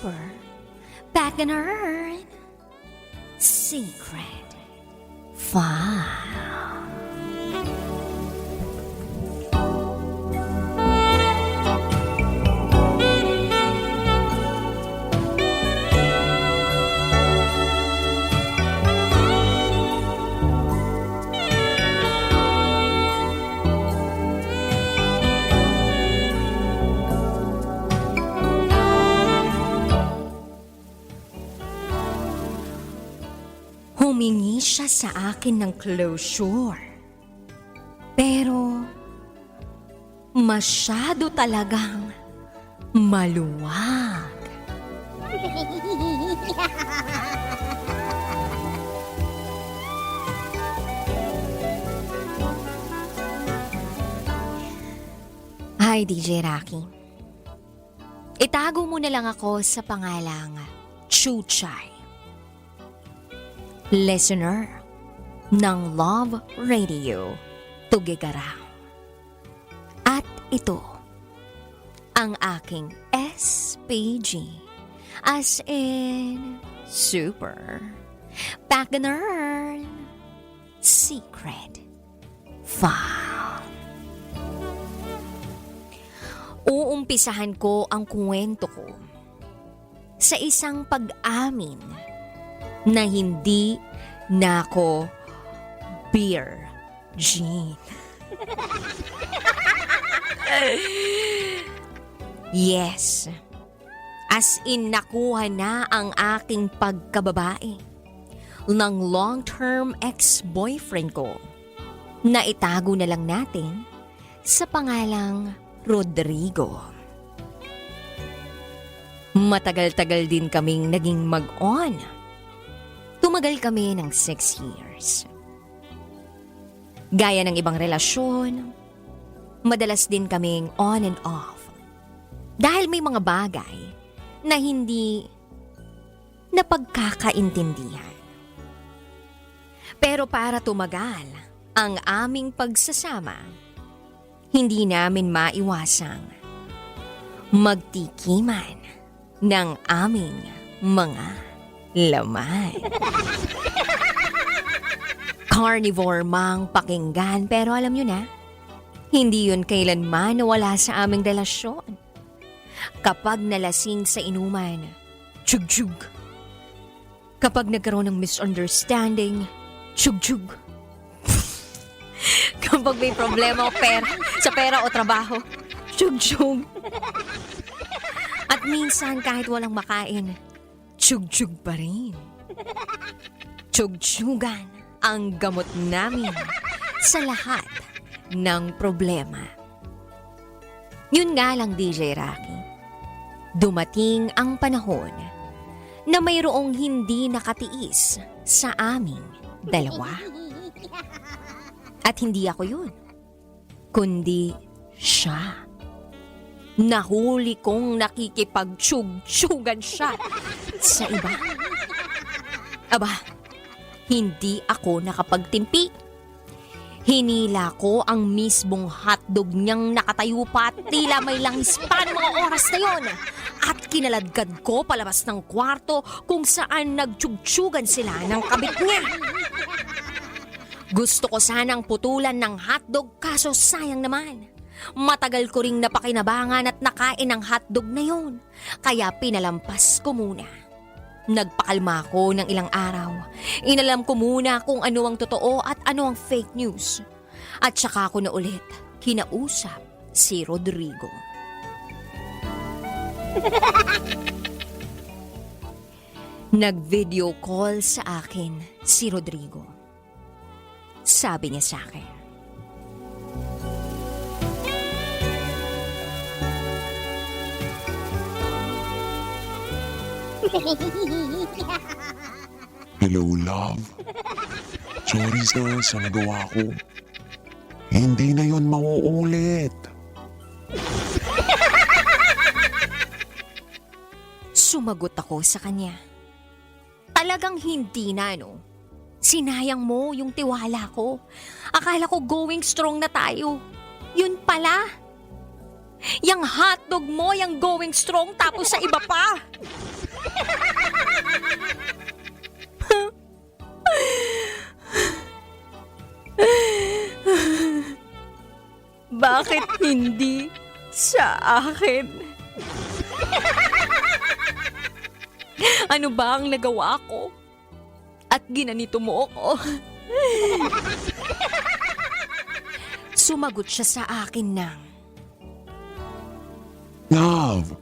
super. Back in Earth. Secret. File. Humingi siya sa akin ng closure. Pero, masyado talagang maluwag. Hi, DJ Rocky. Itago mo na lang ako sa pangalang Chuchay listener ng Love Radio Tugigaraw. At ito ang aking SPG as in super Pagner Secret File. Uumpisahan ko ang kwento ko sa isang pag-amin na hindi na ako beer gin. yes. As in nakuha na ang aking pagkababae ng long-term ex-boyfriend ko na itago na lang natin sa pangalang Rodrigo. Matagal-tagal din kaming naging mag-on Tumagal kami ng six years. Gaya ng ibang relasyon, madalas din kaming on and off. Dahil may mga bagay na hindi napagkakaintindihan. Pero para tumagal ang aming pagsasama, hindi namin maiwasang magtikiman ng aming mga laman. Carnivore mang pakinggan pero alam nyo na, hindi yun kailanman nawala sa aming relasyon. Kapag nalasing sa inuman, tsyug-tsyug. Kapag nagkaroon ng misunderstanding, tsyug-tsyug. Kapag may problema o pera, sa pera o trabaho, tsyug-tsyug. At minsan kahit walang makain, tsyug-tsyug pa rin. Tsyug-tsyugan ang gamot namin sa lahat ng problema. Yun nga lang, DJ Rocky. Dumating ang panahon na mayroong hindi nakatiis sa aming dalawa. At hindi ako yun, kundi siya. Nahuli kong nakikipagtsyug-tsyugan siya sa iba. Aba, hindi ako nakapagtimpi. Hinila ko ang mismong hotdog niyang nakatayo pa at tila may langis pa mga oras na yon. At kinaladkad ko palabas ng kwarto kung saan nagtsyugtsyugan sila ng kabit niya. Gusto ko sanang putulan ng hotdog kaso sayang naman. Matagal ko ring napakinabangan at nakain ang hotdog na yon. Kaya pinalampas ko muna. Nagpakalma ako ng ilang araw. Inalam ko muna kung ano ang totoo at ano ang fake news. At saka ko na ulit kinausap si Rodrigo. Nag-video call sa akin si Rodrigo. Sabi niya sa akin, Hello, love. Sorry sa, sa nagawa ko. Hindi na yon mauulit. Sumagot ako sa kanya. Talagang hindi na, no? Sinayang mo yung tiwala ko. Akala ko going strong na tayo. Yun pala. Yang hotdog mo, yang going strong, tapos sa iba pa. Bakit hindi sa akin? Ano ba ang nagawa ko? At ginanito mo ako? Sumagot siya sa akin ng, Love,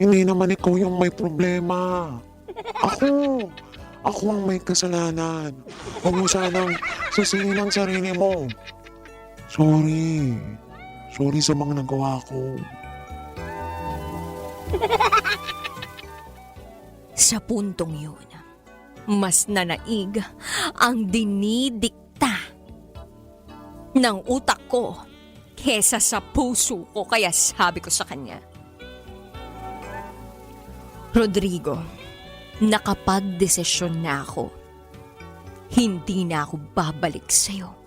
hindi naman ikaw yung may problema. Ako. Ako ang may kasalanan. Huwag mo sanang sisihin ang sarili mo. Sorry. Sorry sa mga nagawa ko. Sa puntong yun, mas nanaig ang dinidikta ng utak ko kesa sa puso ko kaya sabi ko sa kanya. Rodrigo, nakapag-desisyon na ako. Hindi na ako babalik sa'yo.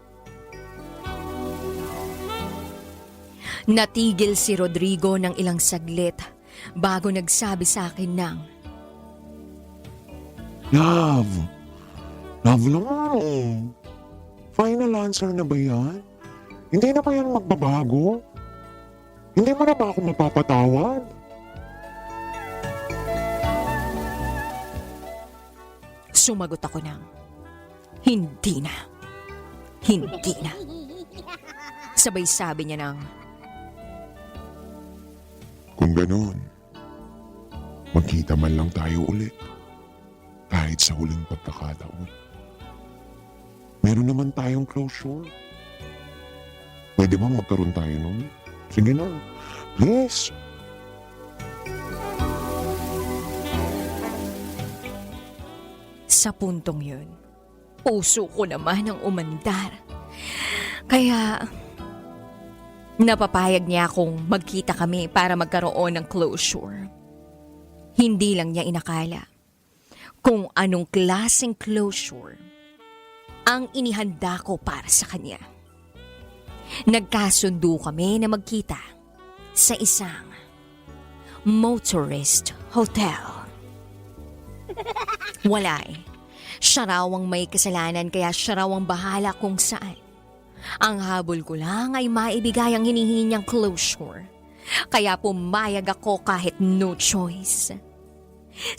Natigil si Rodrigo ng ilang saglit bago nagsabi sa akin ng Love. Love lang. Final answer na ba yan? Hindi na ba yan magbabago? Hindi mo na ba ako mapapatawad? Sumagot ako ng, hindi na. Hindi na. Sabay sabi niya ng, Kung ganun, magkita man lang tayo ulit. Kahit sa huling pagkakataon. Meron naman tayong closure. Pwede ba magkaroon tayo nun? Sige na. Please. sa puntong yun, puso ko naman ang umandar. Kaya, napapayag niya akong magkita kami para magkaroon ng closure. Hindi lang niya inakala kung anong klaseng closure ang inihanda ko para sa kanya. Nagkasundo kami na magkita sa isang motorist hotel. Wala eh. Siya raw ang may kasalanan kaya siya raw ang bahala kung saan. Ang habol ko lang ay maibigay ang hinihingi niyang closure. Kaya pumayag ako kahit no choice.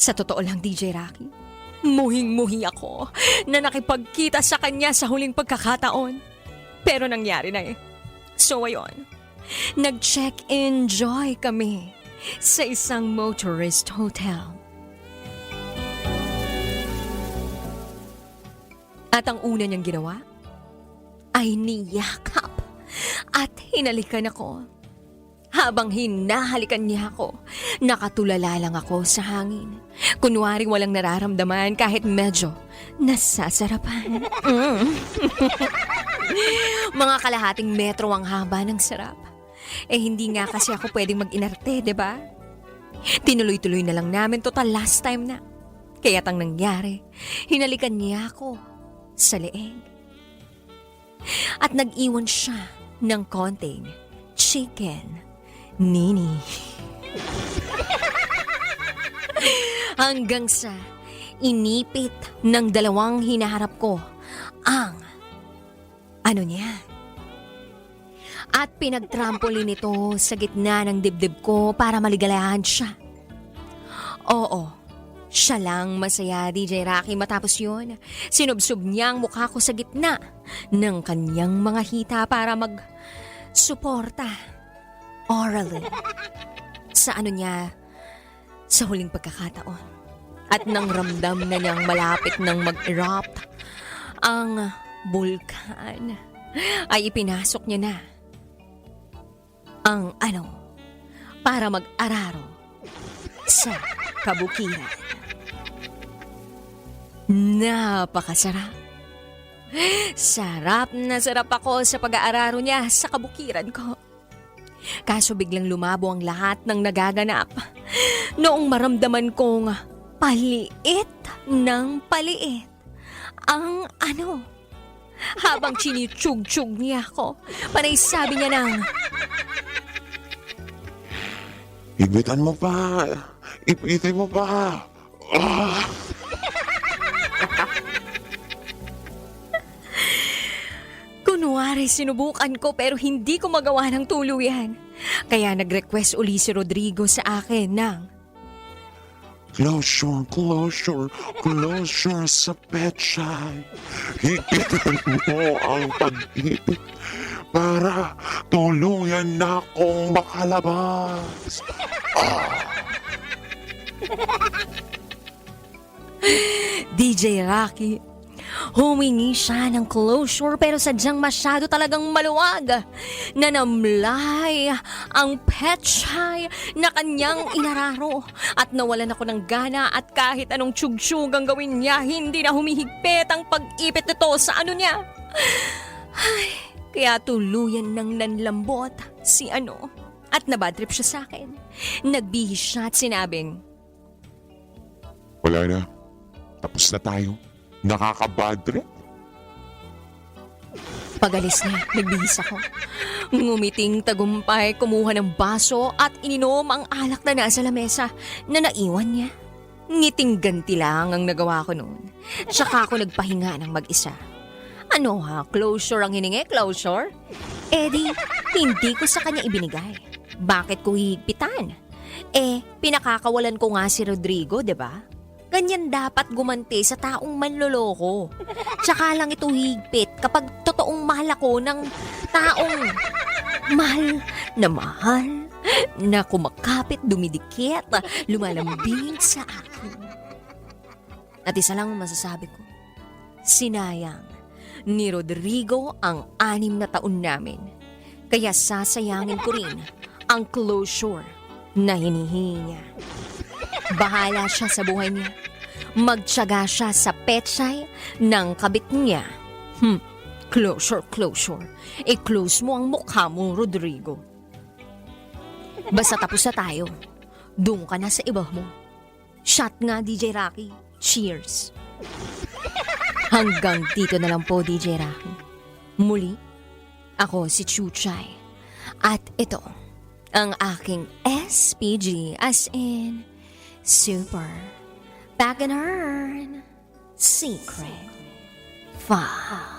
Sa totoo lang, DJ Rocky, muhing-muhi ako na nakipagkita sa kanya sa huling pagkakataon. Pero nangyari na eh. So ayon, nag-check-in joy kami sa isang motorist hotel. At ang una niyang ginawa ay niyakap at hinalikan ako. Habang hinahalikan niya ako, nakatulala lang ako sa hangin. Kunwari walang nararamdaman kahit medyo nasasarapan. Mm. Mga kalahating metro ang haba ng sarap. Eh hindi nga kasi ako pwedeng mag-inarte, ba? Tinuloy-tuloy na lang namin total last time na. Kaya't ang nangyari, hinalikan niya ako sa leeg. At nag-iwan siya ng konting chicken nini. Hanggang sa inipit ng dalawang hinaharap ko ang ano niya. At pinagtrampolin ito sa gitna ng dibdib ko para maligalahan siya. Oo, siya lang masaya, DJ Rocky. Matapos yun, sinubsob niya ang mukha ko sa gitna ng kanyang mga hita para mag-suporta orally sa ano niya sa huling pagkakataon. At nang ramdam na niyang malapit nang mag-erupt ang bulkan, ay ipinasok niya na ang ano para mag-araro sa kabukiran. Napakasarap. Sarap na sarap ako sa pag-aararo niya sa kabukiran ko. Kaso biglang lumabo ang lahat ng nagaganap. Noong maramdaman kong paliit ng paliit ang ano. Habang chinitsug-tsug niya ako, panay sabi niya ng, Higpitan mo pa. Ipitin mo pa. Ah! Kunwari sinubukan ko pero hindi ko magawa ng tuluyan. Kaya nag-request uli si Rodrigo sa akin ng Closure, closure, closure sa petsa. Higitan mo ang pag-ibig para tuluyan na akong makalabas. DJ Rocky. Humingi siya ng closure pero sadyang masyado talagang maluwag. Nanamlay ang petchay na kanyang inararo at nawalan ako ng gana at kahit anong tsugsug ang gawin niya, hindi na humihigpit ang pag-ipit nito sa ano niya. Ay, kaya tuluyan ng nanlambot si ano at nabadrip siya sa akin. Nagbihis siya at sinabing, Wala na. Tapos na tayo. Nakakabad trip. Pagalis niya, nagbihis ako. Ngumiting tagumpay, kumuha ng baso at ininom ang alak na nasa lamesa na naiwan niya. Ngiting ganti lang ang nagawa ko noon. Tsaka ako nagpahinga ng mag-isa. Ano ha, closure ang hiningi, closure? Eddie, hindi ko sa kanya ibinigay. Bakit ko hihigpitan? Eh, pinakakawalan ko nga si Rodrigo, ba? Ganyan dapat gumanti sa taong manloloko. Tsaka lang ito higpit kapag totoong mahal ako ng taong mahal na mahal na kumakapit, dumidikit, lumalambing sa akin. At isa lang ang masasabi ko, sinayang ni Rodrigo ang anim na taon namin. Kaya sasayangin ko rin ang closure na hinihingi niya. Bahala siya sa buhay niya. Magtyaga siya sa petsay ng kabit niya. Hmm, closure, closure. I-close mo ang mukha mo, Rodrigo. Basta tapos na tayo. Doon ka na sa iba mo. Shot nga, DJ Rocky. Cheers. Hanggang dito na lang po, DJ Rocky. Muli, ako si Chuchay. At ito, ang aking SPG as in Super Back and Earn Secret Five.